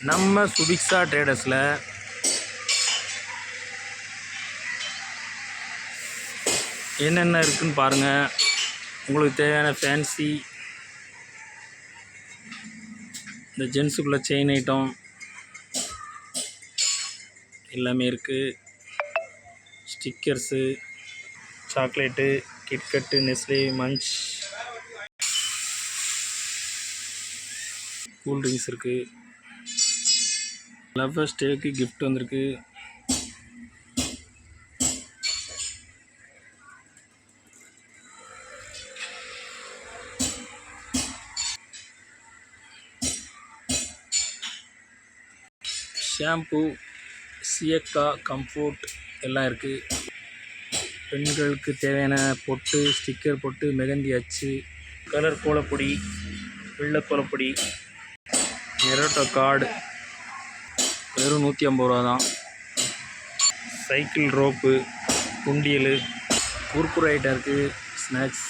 நம்ம சுபிக்ஸா ட்ரேடர்ஸில் என்னென்ன இருக்குன்னு பாருங்கள் உங்களுக்கு தேவையான ஃபேன்சி இந்த ஜென்ஸுக்குள்ள செயின் ஐட்டம் எல்லாமே இருக்குது stickers chocolate KitKat Nestle Munch cool drinks இருக்குது லவ்வர்ஸ் டேக்கு கிஃப்ட் வந்திருக்கு. ஷாம்பு சியக்கா கம்ஃபோர்ட் எல்லாம் இருக்குது பெண்களுக்கு தேவையான பொட்டு ஸ்டிக்கர் பொட்டு மெகந்தி அச்சு கலர் கோலப்பொடி வெள்ளை கோலப்பொடி நெரோட்டோ கார்டு வெறும் நூற்றி ஐம்பது ரூபா தான். சைக்கிள் ரோப்பு குண்டியல். ஐட்டம் இருக்குது ஸ்நாக்ஸ்.